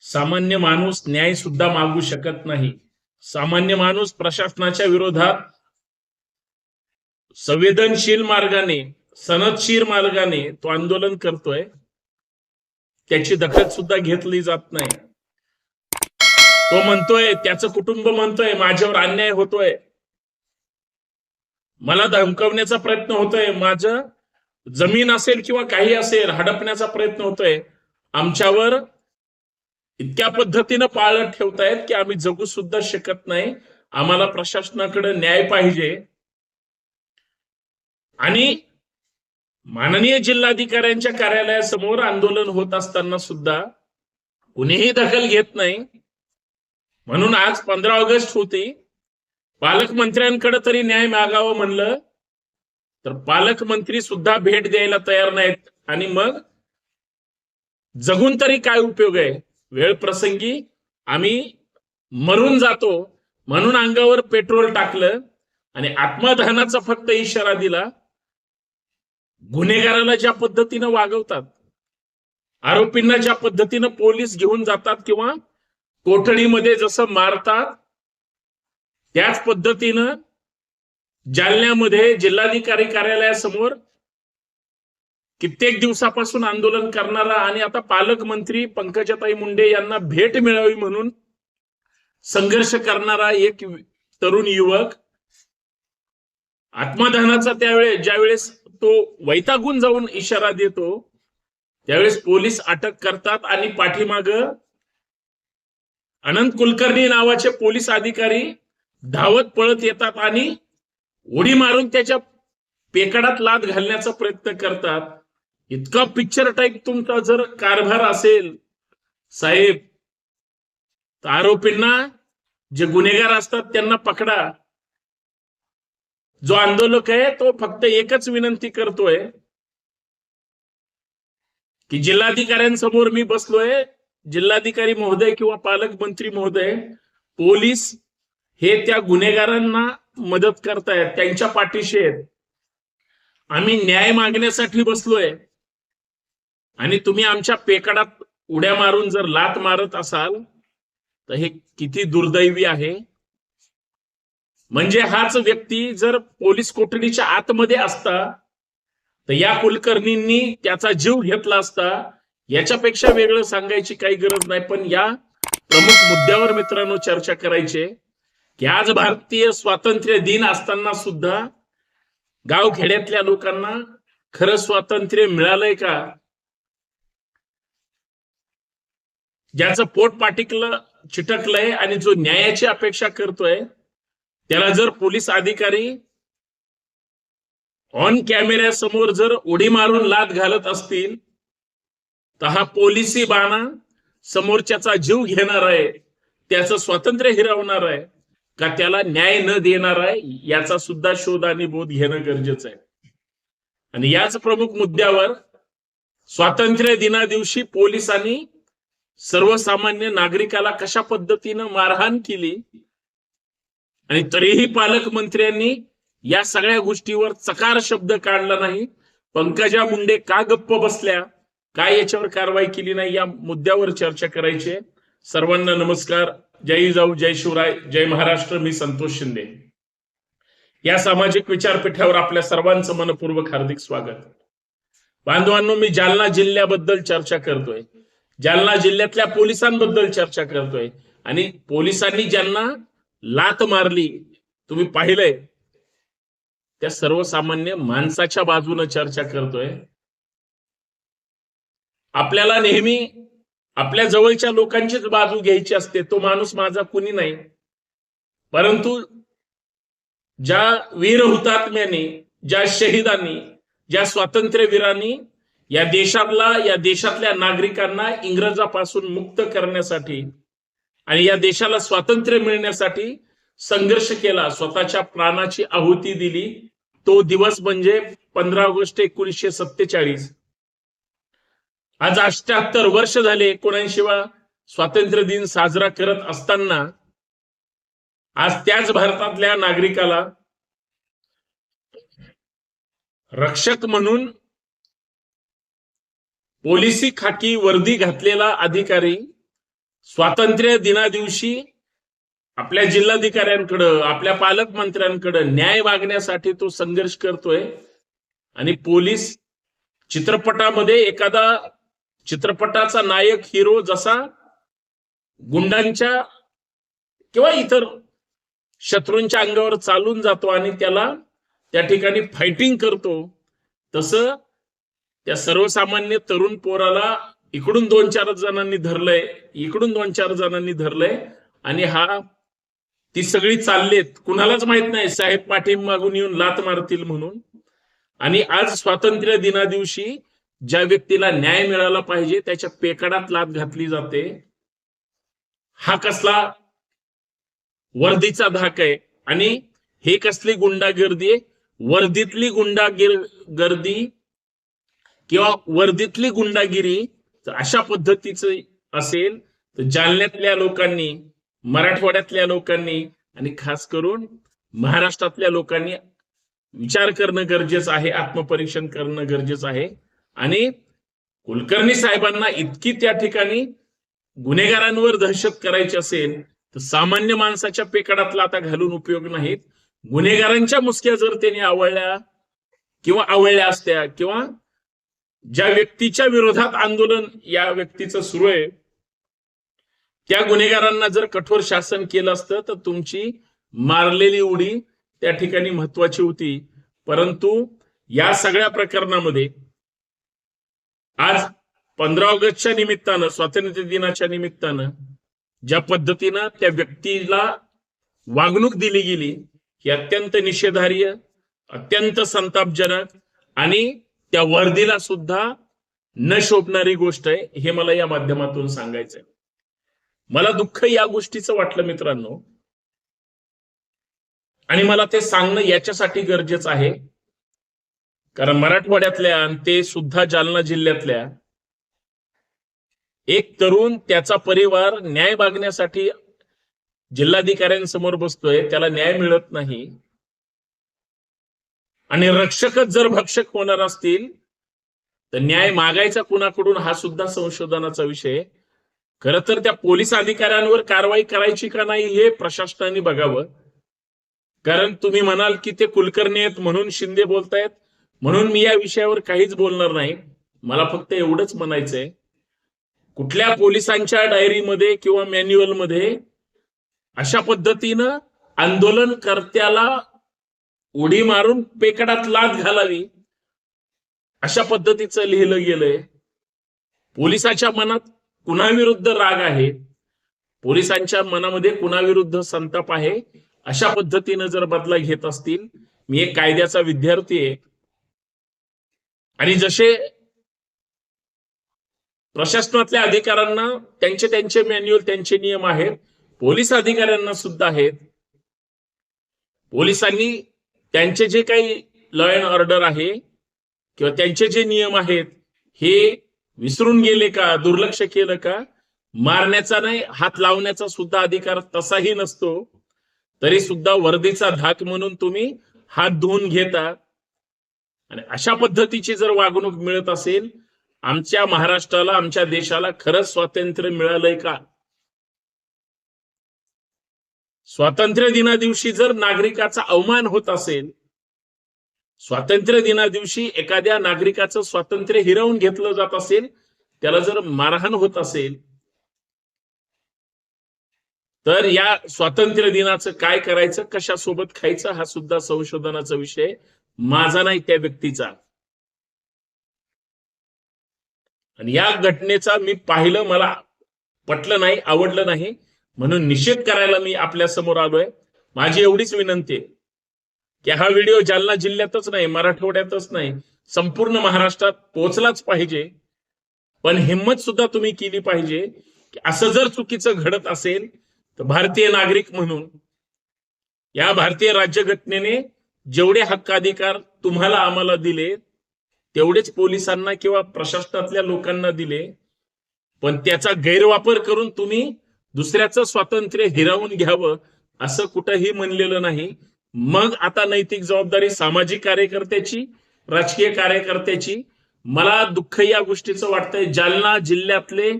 सामान्य माणूस न्याय सुद्धा मागू शकत नाही. सामान्य माणूस प्रशासनाच्या विरोधात संवेदनशील मार्गाने सनदशीर मार्गाने तो आंदोलन करतोय. त्याची दखल सुद्धा घेतली जात नाही. तो म्हणतोय त्याचं कुटुंब म्हणतोय माझ्यावर अन्याय होतोय. मला धमकवण्याचा प्रयत्न होतोय. माझं जमीन असेल किंवा काही असेल हडपण्याचा प्रयत्न होतोय. आमच्यावर इतक्या पद्धतीनं पाळत ठेवतायत की आम्ही जगू सुद्धा शकत नाही. आम्हाला प्रशासनाकडे न्याय पाहिजे. आणि माननीय जिल्हाधिकाऱ्यांच्या कार्यालयासमोर आंदोलन होत असताना सुद्धा कुणीही दखल घेत नाही. म्हणून आज पंधरा ऑगस्ट होती. पालकमंत्र्यांकडे तरी न्याय मागावं म्हणलं तर पालकमंत्री सुद्धा भेट द्यायला तयार नाहीत. आणि मग जगून तरी काय उपयोग आहे? वेळ प्रसंगी आम्ही मरून जातो म्हणून अंगावर पेट्रोल टाकलं आणि आत्मदहनाचा फक्त इशारा दिला. गुन्हेगाराला ज्या पद्धतीनं वागवतात आरोपींना ज्या पद्धतीनं पोलीस घेऊन जातात किंवा कोठडीमध्ये जसं मारतात त्याच पद्धतीनं जालन्यामध्ये जिल्हाधिकारी कार्यालयासमोर कित्येक दिवसापासून आंदोलन करणारा आणि आता पालकमंत्री पंकजाताई मुंडे यांना भेट मिळावी म्हणून संघर्ष करणारा एक तरुण युवक आत्मदहनाचा त्यावेळेस ज्यावेळेस तो वैतागून जाऊन इशारा देतो त्यावेळेस पोलीस अटक करतात आणि पाठीमाग अनंत कुलकर्णी नावाचे पोलीस अधिकारी धावत पळत येतात आणि उडी मारून त्याच्या पेकडात लाद घालण्याचा प्रयत्न करतात. इतका पिक्चर टाईप तुमचा जर कारभार असेल साहेब तर आरोपींना जे गुन्हेगार असतात त्यांना पकडा. जो आंदोलक आहे तो फक्त एकच विनंती करतोय की जिल्हाधिकाऱ्यांसमोर मी बसलोय. जिल्हाधिकारी महोदय किंवा पालकमंत्री महोदय पोलीस हे त्या गुन्हेगारांना मदत करतायत त्यांच्या पाठीशी आहेत. आम्ही न्याय मागण्यासाठी बसलोय. आणि तुम्ही आमच्या पेकडात उड्या मारून जर लात मारत असाल तर हे किती दुर्दैवी आहे. म्हणजे हाच व्यक्ती जर पोलीस कोठडीच्या आतमध्ये असता तर या कुलकर्णींनी त्याचा जीव घेतला असता याच्यापेक्षा वेगळं सांगायची काही गरज नाही. पण या प्रमुख मुद्द्यावर मित्रांनो चर्चा करायचे की आज भारतीय स्वातंत्र्य दिन असताना सुद्धा गावखेड्यातल्या लोकांना खरं स्वातंत्र्य मिळालंय का? ज्याचं पोट पाटिकलं चिटकलंय आणि जो न्यायाची अपेक्षा करतोय त्याला जर पोलीस अधिकारी ऑन कॅमेऱ्यासमोर जर उडी मारून लात घालत असतील तर हा पोलिसी बाणा समोरच्याचा जीव घेणार आहे त्याचं स्वातंत्र्य हिरावणार आहे का त्याला न्याय न देणार आहे याचा सुद्धा शोध आणि बोध घेणं गरजेचं आहे. आणि याच प्रमुख मुद्द्यावर स्वातंत्र्य दिना दिवशी पोलिसांनी सर्वसामान्य नागरिकाला कशा पद्धतीनं मारहाण केली? आणि तरीही पालकमंत्र्यांनी या सगळ्या गोष्टीवर चकार शब्द काढला नाही. पंकजा मुंडे का गप्प बसल्या? काय याच्यावर कारवाई केली नाही? या मुद्द्यावर चर्चा करायची आहे. सर्वांना नमस्कार. जय जाऊ जय शिवराय. जय महाराष्ट्र. मी संतोष शिंदे. या सामाजिक विचारपीठावर आपल्या सर्वांचं मनपूर्वक हार्दिक स्वागत. बांधवांनो मी जालना जिल्ह्याबद्दल चर्चा करतोय. जालना जिल्ह्यातल्या पोलिसांबद्दल चर्चा करतोय. आणि पोलिसांनी ज्यांना लात मारली तुम्ही पाहिलंय. त्या सर्वसामान्य माणसाच्या बाजूनं चर्चा करतोय. आपल्याला नेहमी आपल्या जवळच्या लोकांचीच बाजू घ्यायची असते तो माणूस माझा कुणी नाही. परंतु ज्या वीर हुतात्म्याने ज्या शहीदांनी ज्या स्वातंत्र्यवीरांनी या देशातला या देशातल्या नागरिकांना इंग्रजापासून मुक्त करण्यासाठी आणि या देशाला स्वातंत्र्य मिळण्यासाठी संघर्ष केला स्वतःच्या प्राणाची आहुती दिली. तो दिवस म्हणजे पंधरा ऑगस्ट एकोणीसशे सत्तेचाळीस. आज अष्ट्याहत्तर वर्ष झाले एकोणऐंशीवा स्वातंत्र्य दिन साजरा करत असताना आज त्याच भारतातल्या नागरिकाला रक्षक म्हणून पोलिसी खाकी वर्दी घातलेला अधिकारी स्वातंत्र्य दिना दिवशी आपल्या जिल्हाधिकाऱ्यांकडं आपल्या पालकमंत्र्यांकडं न्याय मागण्यासाठी तो संघर्ष करतोय. आणि पोलीस चित्रपटामध्ये एखादा चित्रपटाचा नायक हिरो जसा गुंडांच्या किंवा इतर शत्रूंच्या अंगावर चालून जातो आणि त्याला त्या ठिकाणी फायटिंग करतो तसं त्या सर्वसामान्य तरुण पोराला इकडून दोन चार जणांनी धरलंय इकडून दोन चार जणांनी धरलंय आणि हा ती सगळी चाललेत. कुणालाच माहीत नाही साहेब पाठीम मागून येऊन लात मारतील म्हणून. आणि आज स्वातंत्र्य दिना दिवशी ज्या व्यक्तीला न्याय मिळाला पाहिजे त्याच्या पेकडात लात घातली जाते. हा कसला वर्दीचा धाक आहे. आणि हे कसली गुंडागर्दी आहे? वर्दीतली गुंडागिर गर्दी किंवा वर्दीतली गुंडागिरी अशा पद्धतीचं असेल तर जालन्यातल्या लोकांनी मराठवाड्यातल्या लोकांनी आणि खास करून महाराष्ट्रातल्या लोकांनी विचार करणं गरजेचं आहे आत्मपरीक्षण करणं गरजेचं आहे. आणि कुलकर्णी साहेबांना इतकी त्या ठिकाणी गुन्हेगारांवर दहशत करायची असेल तर सामान्य माणसाच्या पेकडातला आता घालून उपयोग नाहीत. गुन्हेगारांच्या मुसक्या जर त्यांनी आवळल्या किंवा आवळल्या असत्या किंवा ज्या व्यक्तीच्या विरोधात आंदोलन या व्यक्तीचं सुरू आहे त्या गुन्हेगारांना जर कठोर शासन केलं असतं तर तुमची मारलेली उडी त्या ठिकाणी महत्वाची होती. परंतु या सगळ्या प्रकरणामध्ये आज पंधरा ऑगस्टच्या निमित्तानं स्वातंत्र्य दिनाच्या निमित्तानं ज्या पद्धतीनं त्या व्यक्तीला वागणूक दिली गेली ही अत्यंत निषेधार्य अत्यंत संतापजनक आणि त्या वर्दीला सुद्धा न शोभणारी गोष्ट आहे हे मला या माध्यमातून सांगायचंय. मला दुःख या गोष्टीचं वाटलं मित्रांनो. आणि मला ते सांगणं याच्यासाठी गरजेचं आहे. कारण मराठवाड्यातल्या आणि ते सुद्धा जालना जिल्ह्यातल्या एक तरुण त्याचा परिवार न्याय मागण्यासाठी जिल्हाधिकाऱ्यांसमोर बसतोय त्याला न्याय मिळत नाही. आणि रक्षकच जर भक्षक होणार असतील तर न्याय मागायचा कुणाकडून हा सुद्धा संशोधनाचा विषय. खर तर त्या पोलीस अधिकाऱ्यांवर कारवाई करायची का नाही हे प्रशासनाने बघावं. कारण तुम्ही म्हणाल की ते कुलकर्णी आहेत म्हणून शिंदे बोलतायत. म्हणून मी या विषयावर काहीच बोलणार नाही. मला फक्त एवढंच म्हणायचंय. कुठल्या पोलिसांच्या डायरीमध्ये किंवा मॅन्युअलमध्ये अशा पद्धतीनं आंदोलनकर्त्याला उडी मारून पेकडात लात घालावी. अशा पद्धतीचं लिहिलं गेलंय. पोलिसाच्या मनात कुणाविरुद्ध राग आहे? पोलिसांच्या मनामध्ये कुणाविरुद्ध संताप आहे? अशा पद्धतीनं जर बदला घेत असतील मी एक कायद्याचा विद्यार्थी आहे. आणि जसे प्रशासनातल्या अधिकाऱ्यांना त्यांचे त्यांचे मॅन्युअल त्यांचे नियम आहेत पोलीस अधिकाऱ्यांना सुद्धा आहेत. पोलिसांनी त्यांचे जे काही लॉ अँड ऑर्डर आहे किंवा त्यांचे जे नियम आहेत हे विसरून गेले का दुर्लक्ष केलं का? मारण्याचा नाही हात लावण्याचा सुद्धा अधिकार तसाही नसतो. तरी सुद्धा वर्दीचा धाक म्हणून तुम्ही हात धुवून घेता. आणि अशा पद्धतीची जर वागणूक मिळत असेल आमच्या महाराष्ट्राला आमच्या देशाला खरंच स्वातंत्र्य मिळालंय का? स्वातंत्र्य दिना दिवशी जर नागरिकाचा अवमान होत असेल स्वातंत्र्य दिना दिवशी एखाद्या नागरिकाचं स्वातंत्र्य हिरावून घेतलं जात असेल त्याला जर मारहाण होत असेल तर या स्वातंत्र्य दिनाचं काय करायचं कशासोबत खायचं हा सुद्धा संशोधनाचा विषय माझा नाही त्या व्यक्तीचा. आणि या घटनेचा मी पाहिलं मला पटलं नाही आवडलं नाही. म्हणून निषेध करायला मी आपल्यासमोर आलोय. माझी एवढीच विनंती आहे की हा व्हिडिओ जालना जिल्ह्यातच नाही मराठवाड्यातच नाही संपूर्ण महाराष्ट्रात पोहोचलाच पाहिजे. पण हिंमत सुद्धा तुम्ही केली पाहिजे की असं जर चुकीचं घडत असेल तर भारतीय नागरिक म्हणून या भारतीय राज्यघटनेने जेवढे हक्काधिकार तुम्हाला आम्हाला दिले तेवढेच पोलिसांना किंवा प्रशासनातल्या लोकांना दिले पण त्याचा गैरवापर करून तुम्ही दुसऱ्याचं स्वातंत्र्य हिरावून घ्यावं असं कुठंही म्हणलेलं नाही. मग आता नैतिक जबाबदारी सामाजिक कार्यकर्त्याची राजकीय कार्यकर्त्याची मला दुःख या गोष्टीचं वाटतंय. जालना जिल्ह्यातले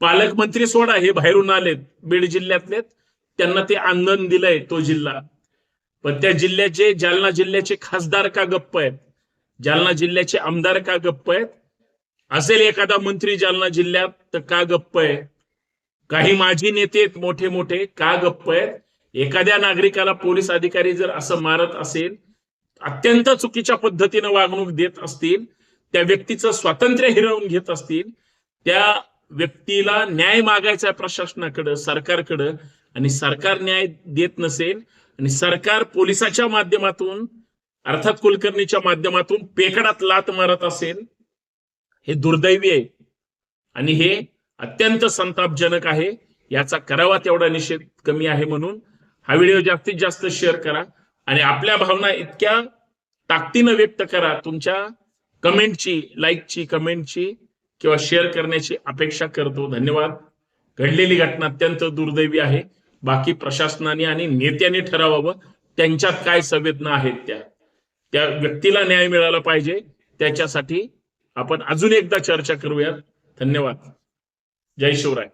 पालकमंत्री सोडा हे बाहेरून आलेत बीड जिल्ह्यातले. त्यांना ते आंदोलन दिलंय तो जिल्हा. पण त्या जिल्ह्याचे जालना जिल्ह्याचे खासदार का गप्प आहेत? जालना जिल्ह्याचे आमदार का गप्प आहेत? असेल एखादा मंत्री जालना जिल्ह्यात तर का गप्प आहे? काही माजी नेते आहेत मोठे मोठे का गप्प आहेत? एखाद्या नागरिकाला पोलीस अधिकारी जर असं मारत असेल अत्यंत चुकीच्या पद्धतीनं वागणूक देत असतील त्या व्यक्तीचं स्वातंत्र्य हिरवून घेत असतील त्या व्यक्तीला न्याय मागायचा प्रशासनाकडं सरकारकडं आणि सरकार न्याय देत नसेल आणि सरकार पोलिसाच्या माध्यमातून अर्थात कुलकर्णीच्या माध्यमातून पेकडात लात मारत असेल हे दुर्दैवी आहे. आणि हे अत्यंत संतापजनक आहे. याचा करावा तेवढा निषेध कमी आहे म्हणून. हा व्हिडिओ जास्तीत जास्त शेअर करा आणि आपल्या भावना इतक्या ताकदीनं व्यक्त करा. तुमच्या कमेंटची लाईकची कमेंटची किंवा शेअर करण्याची अपेक्षा करतो. धन्यवाद. घडलेली घटना अत्यंत दुर्दैवी आहे. बाकी प्रशासनाने आणि नेत्यांनी ठरवावं. त्यांच्यात काय संवेदना आहेत त्या? त्या व्यक्तीला न्याय मिळाला पाहिजे. त्याच्यासाठी आपण अजून एकदा चर्चा करूयात. धन्यवाद. जय शिवराय